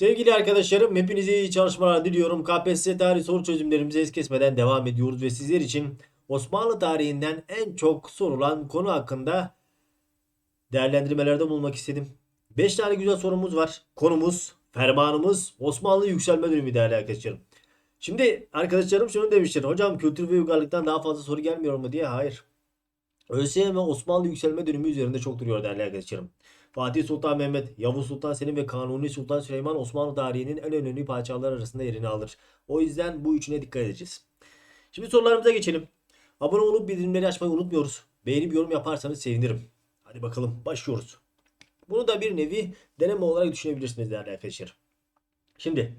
Sevgili arkadaşlarım hepinize iyi çalışmalar diliyorum. KPSS tarih soru çözümlerimize es kesmeden devam ediyoruz ve sizler için Osmanlı tarihinden en çok sorulan konu hakkında değerlendirmelerde bulunmak istedim. 5 tane güzel sorumuz var. Konumuz, fermanımız Osmanlı yükselme dönemi değerli arkadaşlarım. Şimdi arkadaşlarım şunu demiştir. Hocam kültür ve uygarlıktan daha fazla soru gelmiyor mu diye. Hayır. ÖSYM Osmanlı yükselme dönemi üzerinde çok duruyor değerli arkadaşlarım. Fatih Sultan Mehmet, Yavuz Sultan Selim ve Kanuni Sultan Süleyman Osmanlı tarihinin en önemli padişahlar arasında yerini alır. O yüzden bu üçüne dikkat edeceğiz. Şimdi sorularımıza geçelim. Abone olup bildirimleri açmayı unutmuyoruz. Beğenip yorum yaparsanız sevinirim. Hadi bakalım başlıyoruz. Bunu da bir nevi deneme olarak düşünebilirsiniz değerli arkadaşlar. Şimdi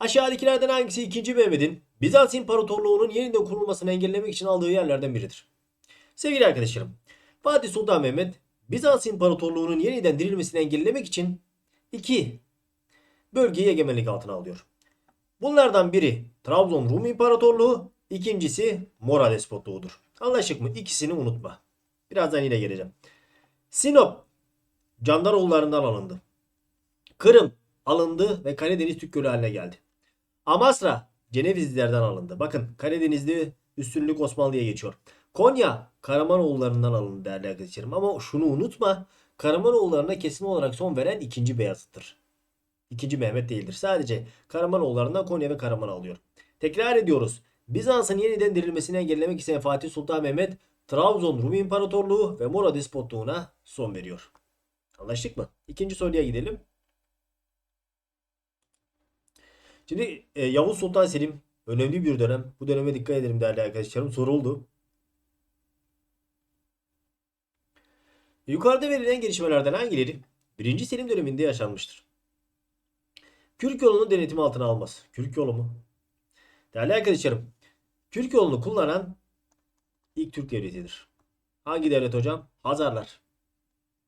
aşağıdakilerden hangisi 2. Mehmet'in Bizans İmparatorluğu'nun yeniden kurulmasını engellemek için aldığı yerlerden biridir? Sevgili arkadaşlarım, Fatih Sultan Mehmet Bizans İmparatorluğu'nun yeniden dirilmesini engellemek için iki bölgeyi egemenlik altına alıyor. Bunlardan biri Trabzon Rum İmparatorluğu, ikincisi Mora Despotluğu'dur. Anlaştık mı? İkisini unutma. Birazdan yine geleceğim. Sinop Candaroğullarından alındı. Kırım alındı ve Karadeniz Türk Gölü haline geldi. Amasra Cenevizlilerden alındı. Bakın Karadeniz'de üstünlük Osmanlı'ya geçiyor. Konya Karamanoğullarından alındı değerli arkadaşlarım. Ama şunu unutma. Karamanoğullarına kesin olarak son veren 2. Beyazıt'tır. 2. Mehmet değildir. Sadece Karamanoğullarından Konya ve Karaman alıyor. Tekrar ediyoruz. Bizans'ın yeniden dirilmesini engellemek isteyen Fatih Sultan Mehmet Trabzon Rum İmparatorluğu ve Mora Despotluğu'na son veriyor. Anlaştık mı? İkinci soruya gidelim. Şimdi e, Yavuz Sultan Selim önemli bir dönem. Bu döneme dikkat edelim değerli arkadaşlarım. Soruldu. Yukarıda verilen gelişmelerden hangileri 1. Selim döneminde yaşanmıştır? Kürk yolunu denetim altına almaz. Kürk yolu mu? Değerli arkadaşlarım, Kürk yolunu kullanan ilk Türk devletidir. Hangi devlet hocam? Hazarlar.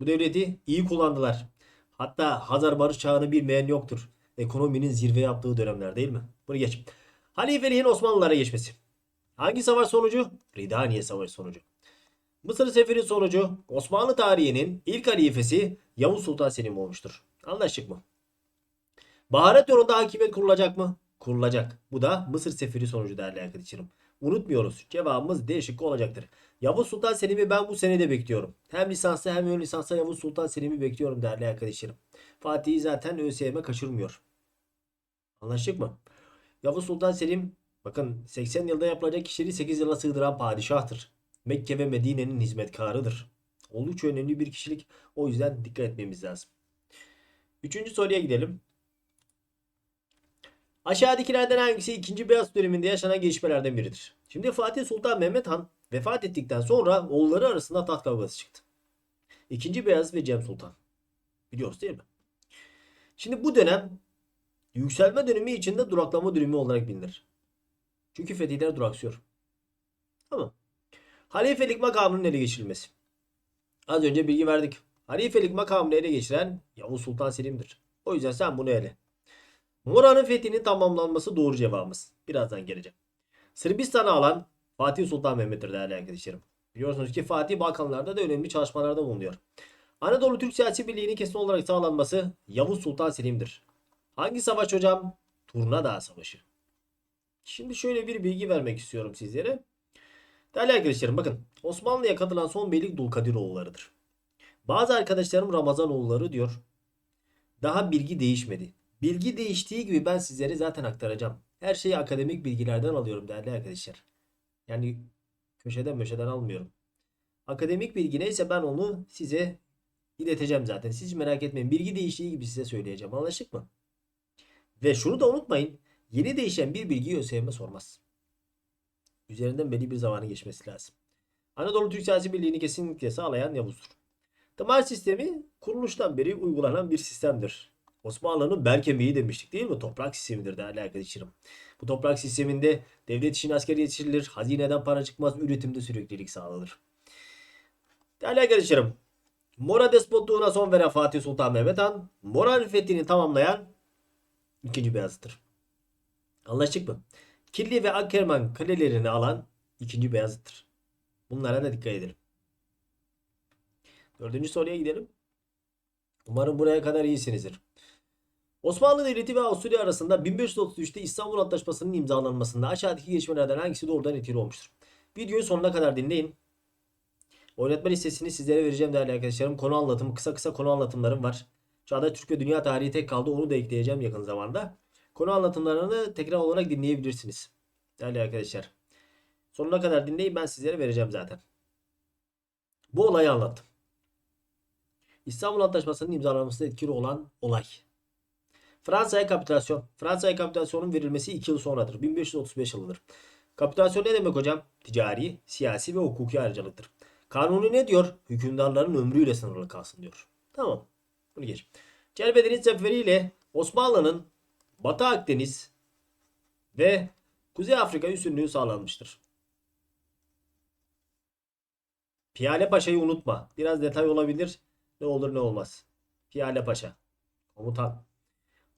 Bu devleti iyi kullandılar. Hatta Hazar barış çağını bilmeyen yoktur. Ekonominin zirve yaptığı dönemler değil mi? Bunu geç. Halifeliğin Osmanlılara geçmesi. Hangi savaş sonucu? Ridaniye Savaşı sonucu. Mısır Seferi sonucu Osmanlı tarihinin ilk halifesi Yavuz Sultan Selim olmuştur. Anlaştık mı? Baharat yolunda hakimiyet kurulacak mı? Kurulacak. Bu da Mısır Seferi sonucu değerli arkadaşlarım. Unutmuyoruz. Cevabımız D şıkkı olacaktır. Yavuz Sultan Selim'i ben bu senede bekliyorum. Hem lisansta hem ön lisansta Yavuz Sultan Selim'i bekliyorum değerli arkadaşlarım. Fatih'i zaten ÖSYM kaçırmıyor. Anlaştık mı? Yavuz Sultan Selim bakın 80 yılda yapılacak işleri 8 yıla sığdıran padişahtır. Mekke ve Medine'nin hizmetkarıdır. Oldukça önemli bir kişilik. O yüzden dikkat etmemiz lazım. Üçüncü soruya gidelim. Aşağıdakilerden hangisi 2. Beyaz döneminde yaşanan gelişmelerden biridir? Şimdi Fatih Sultan Mehmet Han vefat ettikten sonra oğulları arasında taht kavgası çıktı. 2. Beyaz ve Cem Sultan. Biliyoruz değil mi? Şimdi bu dönem yükselme dönemi içinde duraklama dönemi olarak bilinir. Çünkü fetihler duraksıyor. Tamam. Halifelik makamının ele geçirilmesi. Az önce bilgi verdik. Halifelik makamını ele geçiren Yavuz Sultan Selim'dir. O yüzden sen bunu ele. Mora'nın fethinin tamamlanması doğru cevabımız. Birazdan geleceğim. Sırbistan'ı alan Fatih Sultan Mehmet'tir değerli arkadaşlarım. Biliyorsunuz ki Fatih Balkanlarda da önemli çalışmalarda bulunuyor. Anadolu Türk siyasi birliğinin kesin olarak sağlanması Yavuz Sultan Selim'dir. Hangi savaş hocam? Turnadağ Savaşı. Şimdi şöyle bir bilgi vermek istiyorum sizlere. Değerli arkadaşlarım bakın Osmanlı'ya katılan son beylik Dulkadiroğulları'dır. Bazı arkadaşlarım Ramazanoğulları diyor. Daha bilgi değişmedi. Bilgi değiştiği gibi ben sizlere zaten aktaracağım. Her şeyi akademik bilgilerden alıyorum değerli arkadaşlar. Yani köşeden köşeden almıyorum. Akademik bilgi neyse ben onu size ileteceğim zaten. Siz merak etmeyin. Bilgi değiştiği gibi size söyleyeceğim. Anlaştık mı? Ve şunu da unutmayın. Yeni değişen bir bilgiyi ÖSYM sormaz. Üzerinden belli bir zamanı geçmesi lazım. Anadolu Türk Siyasi Birliği'ni kesinlikle sağlayan Yavuz'dur. Damar sistemi kuruluştan beri uygulanan bir sistemdir. Osmanlı'nın bel kemiği demiştik değil mi? Toprak sistemidir değerli arkadaşlarım. Bu toprak sisteminde devlet için asker yetiştirilir, hazineden para çıkmaz, üretimde süreklilik sağlanır. Değerli arkadaşlarım, Mora despotluğuna son veren Fatih Sultan Mehmet Han, Mora fethini tamamlayan ikinci Beyazıt'tır. Anlaştık mı? Kirli ve Akkerman kalelerini alan ikinci Beyazıt'tır. Bunlara da dikkat edelim. Dördüncü soruya gidelim. Umarım buraya kadar iyisinizdir. Osmanlı Devleti ve Avusturya arasında 1533'te İstanbul Antlaşması'nın imzalanmasında aşağıdaki gelişmelerden hangisi doğrudan etkili olmuştur? Videoyu sonuna kadar dinleyin. Oynatma listesini sizlere vereceğim değerli arkadaşlarım. Konu anlatımı, kısa kısa konu anlatımlarım var. Çağdaş Türk ve Dünya Tarihi tek kaldı. Onu da ekleyeceğim yakın zamanda. Konu anlatımlarını tekrar olarak dinleyebilirsiniz. Değerli arkadaşlar. Sonuna kadar dinleyin ben sizlere vereceğim zaten. Bu olayı anlattım. İstanbul Antlaşması'nın imzalanmasında etkili olan olay. Fransa'ya kapitülasyon. Fransa'ya kapitülasyonun verilmesi 2 yıl sonradır. 1535 yılıdır. Kapitülasyon ne demek hocam? Ticari, siyasi ve hukuki ayrıcalıktır. Kanuni ne diyor? Hükümdarların ömrüyle sınırlı kalsın diyor. Tamam. Bunu geç. Celbedeniz Zaferi ile Osmanlı'nın Batı Akdeniz ve Kuzey Afrika üstünlüğü sağlanmıştır. Piyale Paşa'yı unutma. Biraz detay olabilir. Ne olur ne olmaz. Piyale Paşa. Komutan.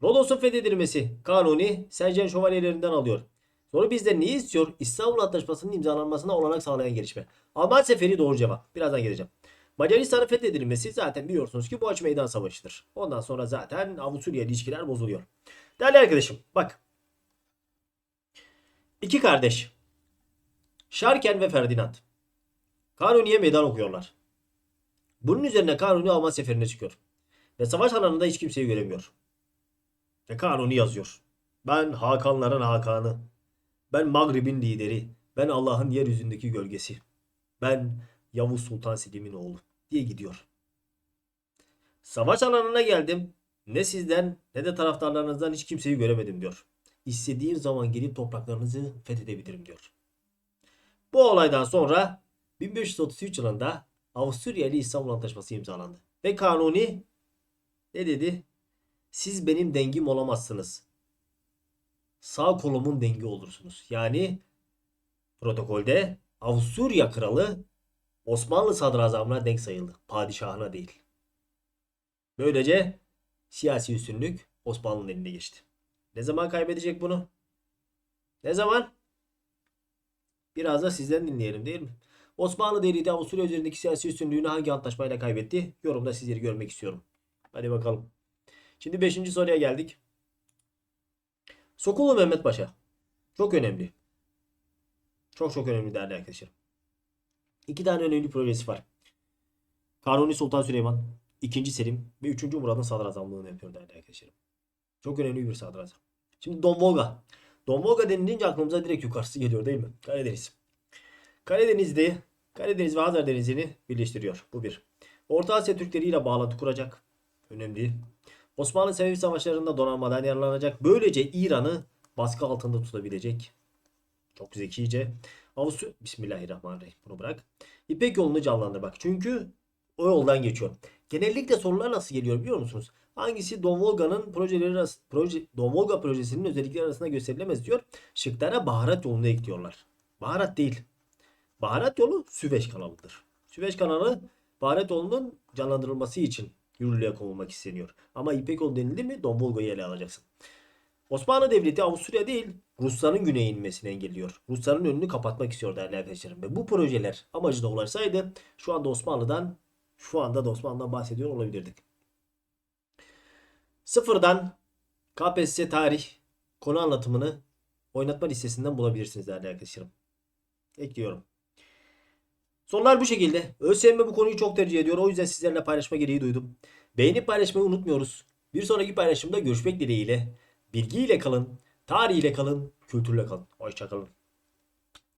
Rodos'un fethedilmesi. Kanuni Sergen şövalyelerinden alıyor. Sonra bizden ne istiyor? İstanbul Antlaşması'nın imzalanmasına olanak sağlayan gelişme. Alman seferi doğru cevap. Birazdan geleceğim. Macaristan'ın fethedilmesi zaten biliyorsunuz ki bu aç meydan savaşıdır. Ondan sonra zaten Avusturya ilişkiler bozuluyor. Değerli arkadaşım bak. İki kardeş. Şarken ve Ferdinand. Kanuni'ye meydan okuyorlar. Bunun üzerine Kanuni Alman seferine çıkıyor. Ve savaş alanında hiç kimseyi göremiyor. Ve Kanuni yazıyor. Ben Hakanların Hakanı. Ben Maghrib'in lideri. Ben Allah'ın yeryüzündeki gölgesi. Ben Yavuz Sultan Selim'in oğlu diye gidiyor. Savaş alanına geldim. Ne sizden ne de taraftarlarınızdan hiç kimseyi göremedim diyor. İstediğim zaman gelip topraklarınızı fethedebilirim diyor. Bu olaydan sonra 1533 yılında Avusturya ile İstanbul Antlaşması imzalandı. Ve Kanuni ne dedi? Siz benim dengim olamazsınız. Sağ kolumun dengi olursunuz. Yani protokolde Avusturya kralı Osmanlı sadrazamına denk sayıldı. Padişahına değil. Böylece siyasi üstünlük Osmanlı'nın eline geçti. Ne zaman kaybedecek bunu? Ne zaman? Biraz da sizden dinleyelim değil mi? Osmanlı Devleti Avusturya üzerindeki siyasi üstünlüğünü hangi antlaşmayla kaybetti? Yorumda sizleri görmek istiyorum. Hadi bakalım. Şimdi 5. soruya geldik. Sokulu Mehmet Paşa. Çok önemli. Çok çok önemli değerli arkadaşlar. İki tane önemli projesi var. Kanuni Sultan Süleyman, 2. Selim ve 3. Murad'ın sadrazamlığını yapıyor değerli arkadaşlarım. Çok önemli bir sadrazam. Şimdi Don Volga. Don Volga denilince aklımıza direkt yukarısı geliyor değil mi? Karadeniz. Karadeniz'de Karadeniz ve Hazar Denizi'ni birleştiriyor. Bu bir. Orta Asya Türkleri ile bağlantı kuracak. Önemli. Osmanlı Sefevi Savaşları'nda donanmadan yararlanacak. Böylece İran'ı baskı altında tutabilecek. Çok zekice. Avusturya... Bismillahirrahmanirrahim. Bunu bırak. İpek yolunu canlandırmak. Çünkü o yoldan geçiyor. Genellikle sorular nasıl geliyor biliyor musunuz? Hangisi Don Volga'nın projeleri proje, Don Volga projesinin özellikleri arasında gösterilemez diyor. Şıklara baharat yolunu ekliyorlar. Baharat değil. Baharat yolu Süveyş kanalıdır. Süveyş kanalı baharat yolunun canlandırılması için yürürlüğe konulmak isteniyor. Ama İpek yolu denildi mi Don Volga'yı ele alacaksın. Osmanlı Devleti Avusturya değil Rusların güneye inmesini engelliyor. Rusların önünü kapatmak istiyor değerli arkadaşlarım. Ve bu projeler amacı da ulaşsaydı şu anda Osmanlı'dan şu anda da Osmanlı'dan bahsediyor olabilirdik. Sıfırdan KPSS tarih konu anlatımını oynatma listesinden bulabilirsiniz değerli arkadaşlarım. Ekliyorum. Sorular bu şekilde. ÖSYM bu konuyu çok tercih ediyor. O yüzden sizlerle paylaşma gereği duydum. Beğenip paylaşmayı unutmuyoruz. Bir sonraki paylaşımda görüşmek dileğiyle. Bilgiyle kalın, tarihiyle kalın, kültürle kalın. Hoşçakalın.